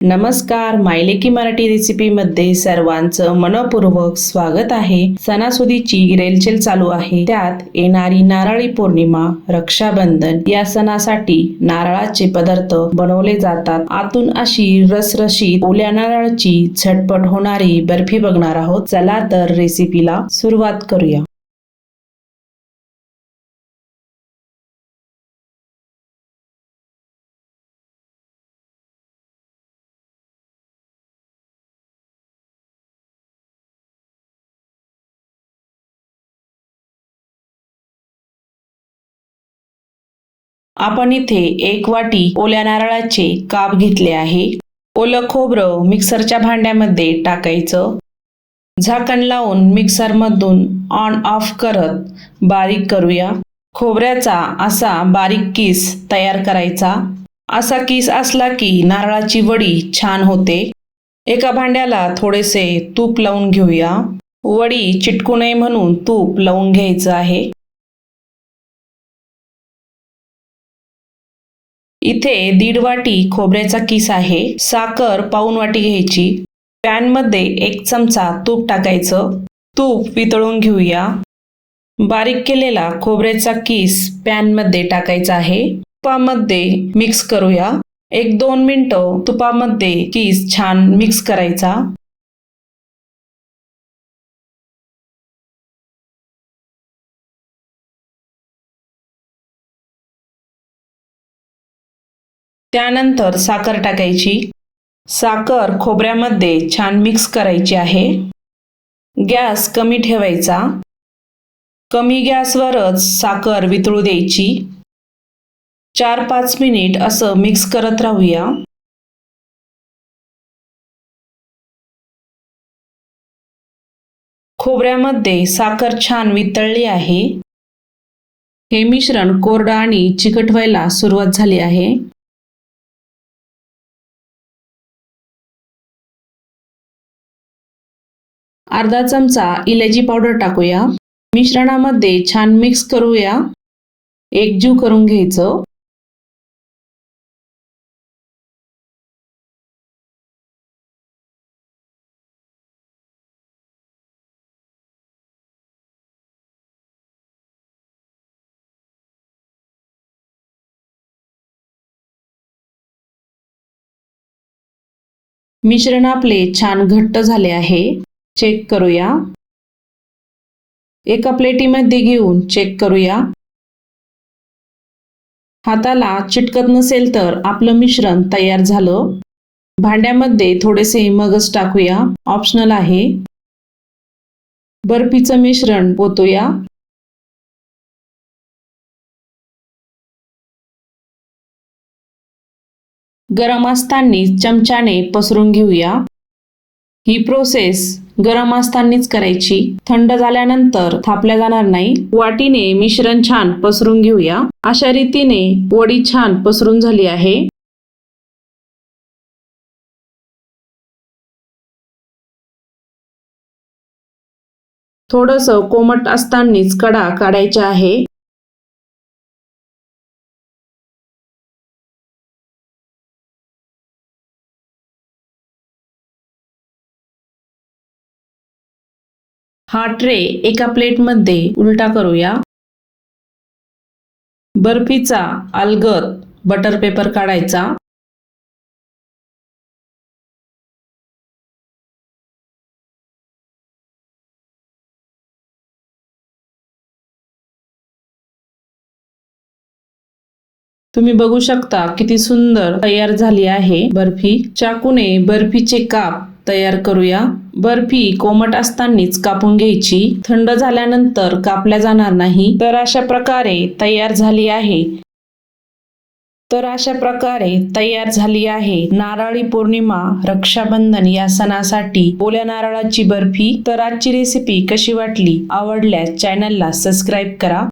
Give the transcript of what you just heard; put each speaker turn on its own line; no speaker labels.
नमस्कार मायलेकी मराठी रेसिपीमध्ये सर्वांचं मनपूर्वक स्वागत आहे. सणासुदीची रेलचेल चालू आहे. त्यात येणारी नारळी पौर्णिमा रक्षाबंधन या सणासाठी नारळाचे पदार्थ बनवले जातात. आतून अशी रसरशीत ओल्या नारळाची झटपट होणारी बर्फी बघणार आहोत. चला तर रेसिपीला सुरुवात करूया. आपण इथे एक वाटी ओल्या नारळाचे काप घेतले आहे. ओलं खोबरं मिक्सरच्या भांड्यामध्ये टाकायचं. झाकण लावून मिक्सरमधून ऑन ऑफ करत बारीक करूया. खोबऱ्याचा असा बारीक किस तयार करायचा. असा किस असला की नारळाची वडी छान होते. एका भांड्याला थोडेसे तूप लावून घेऊया. वडी चिटकू नये म्हणून तूप लावून घ्यायचं आहे. इथे दीड वाटी खोबऱ्याचा किस आहे साखर पाऊन वाटी घ्यायची. पॅनमध्ये एक चमचा तूप टाकायचं. तूप वितळून घेऊया. बारीक केलेला खोबऱ्याचा किस पॅनमध्ये टाकायचा आहे. तुपामध्ये मिक्स करूया. एक दोन मिनटं तुपामध्ये किस छान मिक्स करायचा. त्यानंतर साखर टाकायची. साखर खोबऱ्यामध्ये छान मिक्स करायची आहे. गॅस कमी ठेवायचा. कमी गॅसवरच साखर वितळू द्यायची. चार पाच मिनिट असं मिक्स करत राहूया. खोबऱ्यामध्ये साखर छान वितळली आहे. हे मिश्रण कोरडं आणि चिकट व्हायला सुरुवात झाली आहे. अर्धा चमचा इलायची पावडर टाकूया. मिश्रणामध्ये छान मिक्स करूया. एकजीव करून घ्यायचं. मिश्रण आपले छान घट्ट झाले आहे. चेक करूया. एका प्लेटीमध्ये घेऊन चेक करूया. हाताला चिटकत नसेल तर आपलं मिश्रण तयार झालं. भांड्यामध्ये थोडेसे मगज टाकूया. ऑप्शनल आहे. बर्फीचं मिश्रण ओतूया. गरम असताना चमच्याने पसरून घेऊया. ही प्रोसेस गरम असतानाच करायची. थंड झाल्यानंतर थापल्या जाणार नाही. वाटीने मिश्रण छान पसरून घेऊया. अशा रीतीने वडी छान पसरून झाली आहे. थोडस कोमट असतानाच कडा काढायच्या आहे. हा ट्रे एका प्लेटमध्ये उलटा करूया. बर्फीचा अलगद बटर पेपर काढायचा. तुम्ही बघू शकता किती सुंदर तयार झाली आहे बर्फी. चाकूने बर्फीचे काप तयार करूया. बर्फी कोमट असतानाच कापून घ्यायची. थंड झाल्यानंतर कापल्या जाणार नाही. तर अशा प्रकारे तयार झाली आहे. तर अशा प्रकारे तयार झाली आहे. नारळी पौर्णिमा रक्षाबंधन या सणासाठी ओल्या नारळाची बर्फी. तर आजची रेसिपी कशी वाटली? आवडल्यास चॅनलला सबस्क्राईब करा.